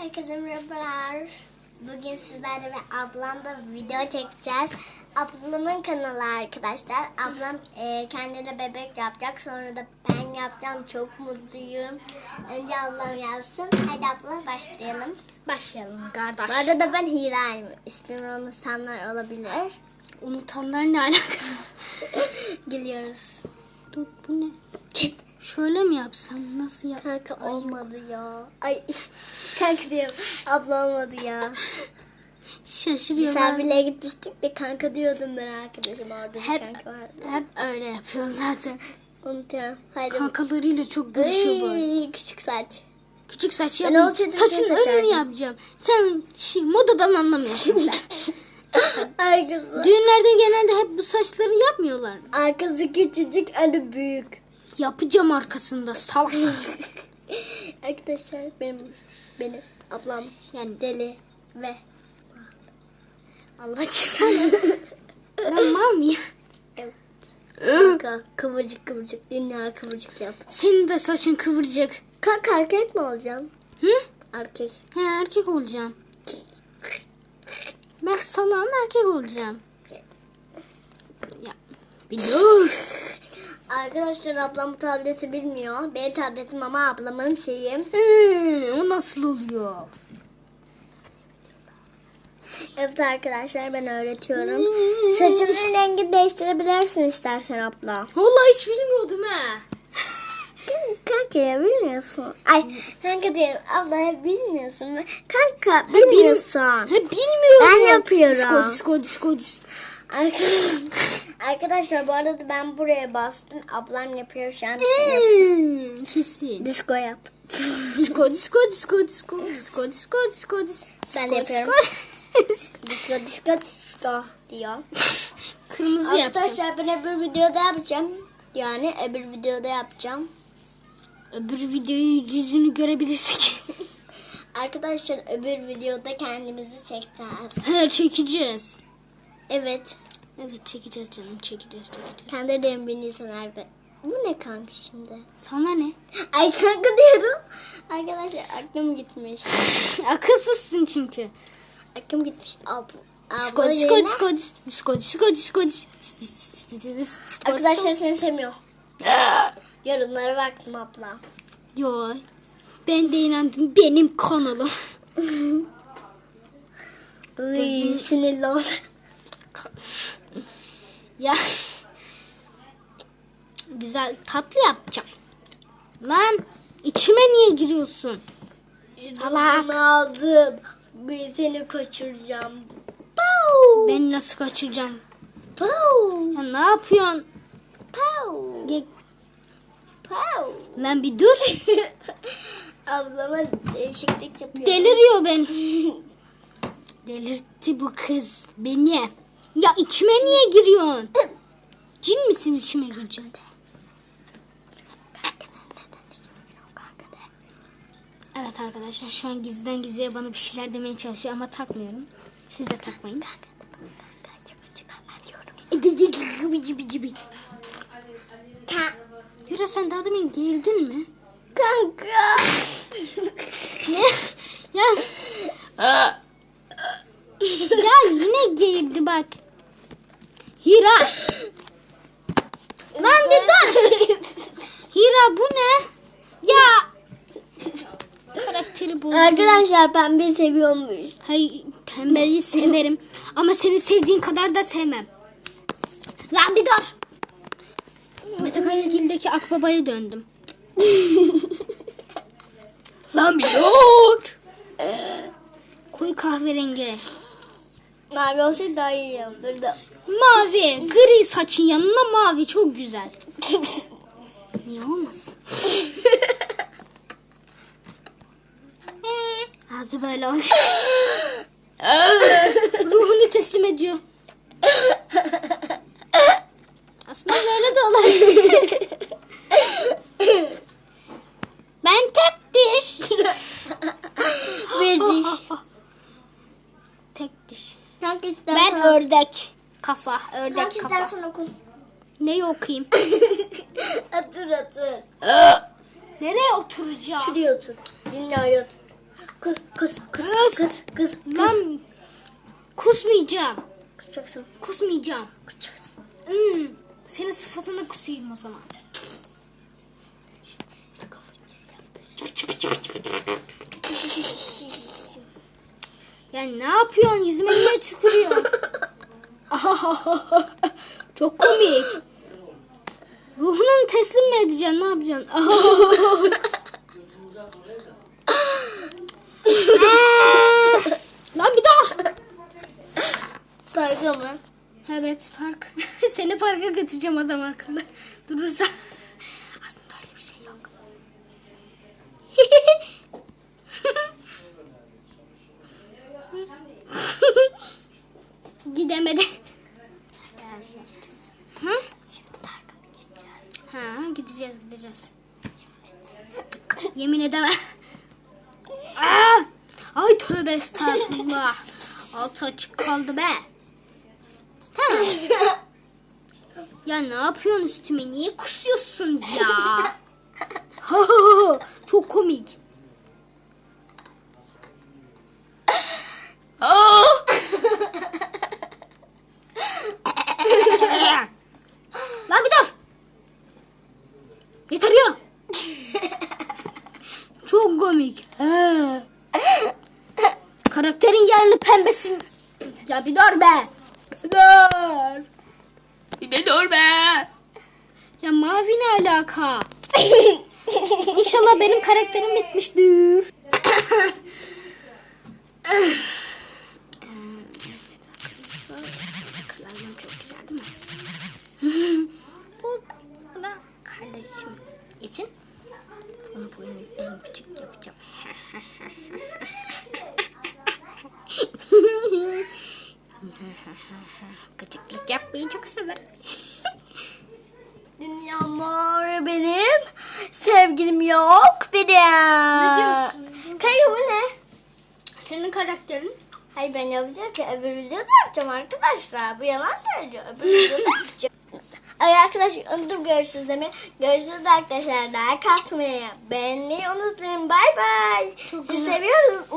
Herkese merhabalar. Bugün sizlerle ve ablamla video çekeceğiz. Ablamın kanalı arkadaşlar. Ablam e, kendine bebek yapacak. Sonra da ben yapacağım. Çok mutluyum. Önce ablam yapsın. Hadi abla başlayalım. Başlayalım kardeş. Bu arada ben Hira'yım. İsmimi unutanlar olabilir. Unutanlar ne alaka? Gülüyoruz. Dur bu ne? Şöyle mi yapsam? Nasıl yap? Kanka olmadı ya. Ay kanka diyorum. Abla olmadı ya. Şaşırıyor. Misafirliğe gitmiştik de kanka diyordum ben arkadaşım orada Hep, kanka vardı. hep öyle yapıyor zaten. Unutuyorum. Haydi. Kankalarıyla çok görüşüyor bu. arada. Ay, küçük saç. Küçük saç yapmayayım. olsaydım Saçın şey önünü yapacağım. Sen şey, modadan anlamıyorsun sen. Arkası. Düğünlerde genelde hep bu saçları yapmıyorlar. Arkası küçücük, önü büyük. Yapacağım arkasında salak. Arkadaşlar benim benim ablam yani deli ve Allah cezanı. ben mal mıyım? evet. Kanka kıvırcık kıvırcık dünya kıvırcık yap. Senin de saçın kıvıracak. Kanka erkek mi olacağım? Hı? Erkek. He erkek olacağım. Ben salağım erkek olacağım. Ya dur. Arkadaşlar ablam bu tableti bilmiyor. Benim tabletim ama ablamın şeyi. Hı, o nasıl oluyor? Evet arkadaşlar ben öğretiyorum. Saçının rengi değiştirebilirsin istersen abla. Vallahi hiç bilmiyordum ha. Kanka ya bilmiyorsun. Ay kanka diyorum abla ya bilmiyorsun. Kanka bilmiyorsun. He bilmiyorum. Ben yapıyorum. Disko disko disko disko. Ark- Arkadaşlar bu arada ben buraya bastım. Ablam yapıyor şu an. Hmm, Kesin. Disco yap. Disko disko disko disko disko disko disko disko. Ben disko, yapıyorum. disko. Disco disco diyor. Kırmızı yapacağım. Arkadaşlar ben öbür videoda yapacağım. Yani öbür videoda yapacağım. Öbür videoyu yüzünü görebilirsek. Arkadaşlar öbür videoda kendimizi çekeceğiz. He çekeceğiz. Evet. Evet çekeceğiz canım çekeceğiz çekeceğiz. Kendi de beni nerede? Bu ne kanka şimdi? Sana ne? Ay kanka diyorum. Arkadaşlar aklım gitmiş. Akılsızsın çünkü. Aklım gitmiş. Disko yerine- disko disko disko disko disko Arkadaşlar seni sevmiyor. Yorumlara baktım abla. Yo. Ben de inandım benim kanalım. Uy, sinirli ol. Ya. Güzel tatlı yapacağım. Lan içime niye giriyorsun? Salak. Aldım. Ben seni kaçıracağım. Pow. Beni nasıl kaçıracaksın? Pow. Ya ne yapıyorsun? Pow. Ge- Pow. Lan bir dur. Ablama değişiklik yapıyor. Deliriyor ben. Delirtti bu kız beni. Ya içime niye giriyorsun? Cin misin içime gireceksin? Evet arkadaşlar şu an gizliden gizliye bana bir şeyler demeye çalışıyor ama takmıyorum. Siz de takmayın. Yura sen daha demin girdin mi? Kanka. Ne? Ya. ya yine girdi bak. Hira. Lan bir dur. Hira bu ne? Ya. Karakteri bu. Arkadaşlar pembe seviyormuş. Hayır pembeyi severim. Ama seni sevdiğin kadar da sevmem. Lan bir dur. Mete Kayagil'deki Akbaba'ya döndüm. Lan bir dur. Koyu kahverengi. Mavi olsaydı daha iyi olurdu. Mavi. Gri saçın yanına mavi. Çok güzel. Niye olmasın? Ağzı böyle olacak. Ruhunu teslim ediyor. Aslında böyle de olabilir. ben tek diş. Bir diş. tek diş. Kanka istersen. Ben ördek. Kafa, ördek kafa. istersen okul. Neyi okuyayım? Otur otur. Nereye oturacağım? Şuraya otur. Dünyaya otur. Kız kız kız Kız. kız kız kız. Lan kusmayacağım. Kusacaksın. Kusmayacağım. Kusacaksın. Hmm. Senin sıfatına kusayım o zaman. Ya ne yapıyorsun? Yüzüme niye tükürüyorsun? Çok komik. Ruhunu teslim mi edeceksin? Ne yapacaksın? Lan bir dur. Saygı mı? Evet park. Seni parka götüreceğim adam akıllı. Durursa. Aslında öyle bir şey yok. Gidemedi. Hı? Ha, gideceğiz gideceğiz. Yemin edemem. Aa! Ay tövbe estağfurullah. Altı açık kaldı be. Tamam. Ya ne yapıyorsun üstüme? Niye kusuyorsun ya? Çok komik. Lan bir dur. Yeter ya. Çok komik. He. Karakterin yerli pembesin. Ya bir dur be. Bir dur. Bir dur be. Ya mavi ne alaka? İnşallah benim karakterim bitmiştir. Klavyem çok güzel değil mi? bu, bu da kardeşim için. Onun boyunu en küçük yapacağım. Gıcıklık yapmayı çok severim. Dünyamlar benim. Sevgilim yok benim. Ne diyorsun? Kayı bu ne? Senin karakterin? Hayır ben yapacağım ki öbür videoda yapacağım arkadaşlar. Bu yalan söylüyor. Öbür videoda yapacağım. Ay arkadaşlar unutup görüşürüz demeyi. Görüşürüz arkadaşlar. Like atmayı, beğenmeyi unutmayın. Bay bay. Sizi seviyoruz.